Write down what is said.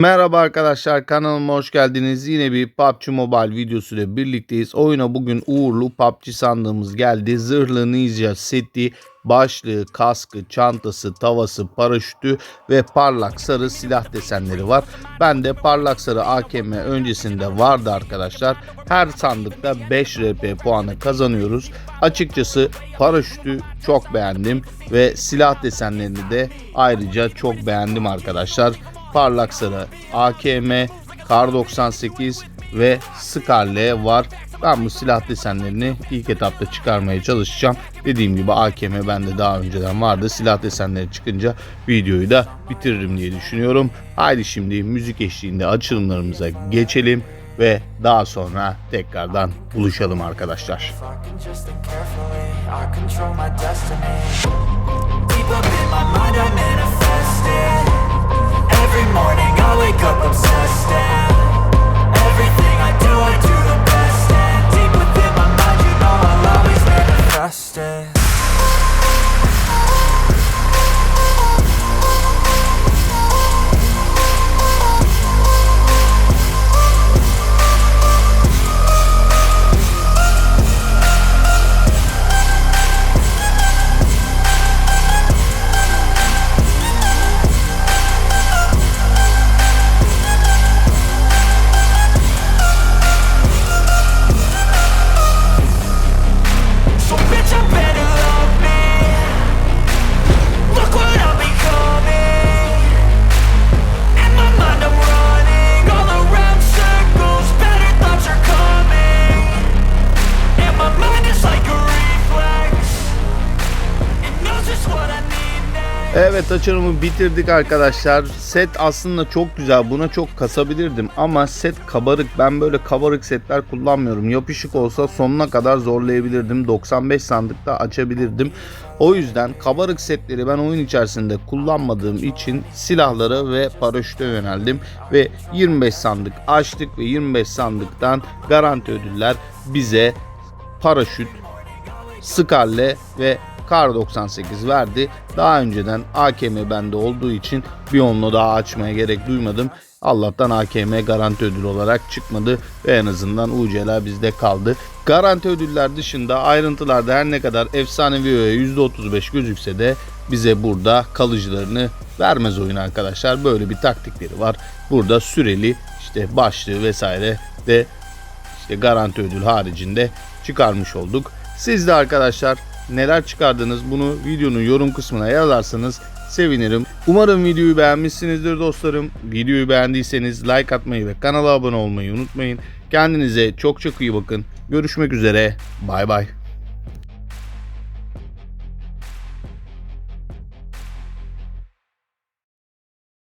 Merhaba arkadaşlar kanalıma hoş geldiniz. Yine bir PUBG Mobile videosu ile birlikteyiz. Oyuna bugün uğurlu PUBG sandığımız geldi. Zırhlı Ninja seti, başlığı, kaskı, çantası, tavası, paraşütü ve parlak sarı silah desenleri var. Ben de parlak sarı AKM öncesinde vardı arkadaşlar. Her sandıkta 5 RP puanı kazanıyoruz. Açıkçası paraşütü çok beğendim ve silah desenlerini de ayrıca çok beğendim arkadaşlar parlak sarı AKM, Kar 98 ve Scarlet var. Ben bu silah desenlerini ilk etapta çıkarmaya çalışacağım. Dediğim gibi AKM bende daha önceden vardı. Silah desenleri çıkınca videoyu da bitiririm diye düşünüyorum. Haydi şimdi müzik eşliğinde açılımlarımıza geçelim ve daha sonra tekrardan buluşalım arkadaşlar. Evet açılımı bitirdik arkadaşlar. Set aslında çok güzel. Buna çok kasabilirdim ama set kabarık. Ben böyle kabarık setler kullanmıyorum. Yapışık olsa sonuna kadar zorlayabilirdim. 95 sandıkta açabilirdim. O yüzden kabarık setleri ben oyun içerisinde kullanmadığım için silahlara ve paraşüte yöneldim ve 25 sandık açtık ve 25 sandıktan garanti ödüller bize paraşüt, Scarlet ve Kar 98 verdi. Daha önceden AKM bende olduğu için bir onlu daha açmaya gerek duymadım. Allah'tan AKM garanti ödül olarak çıkmadı ve en azından UC'ler bizde kaldı. Garanti ödüller dışında ayrıntılarda her ne kadar efsanevi öğe %35 gözükse de bize burada kalıcılarını vermez oyun arkadaşlar. Böyle bir taktikleri var. Burada süreli işte başlığı vesaire de işte garanti ödül haricinde çıkarmış olduk. Siz de arkadaşlar neler çıkardınız bunu videonun yorum kısmına yazarsanız sevinirim. Umarım videoyu beğenmişsinizdir dostlarım. Videoyu beğendiyseniz like atmayı ve kanala abone olmayı unutmayın. Kendinize çok çok iyi bakın. Görüşmek üzere. Bay bay.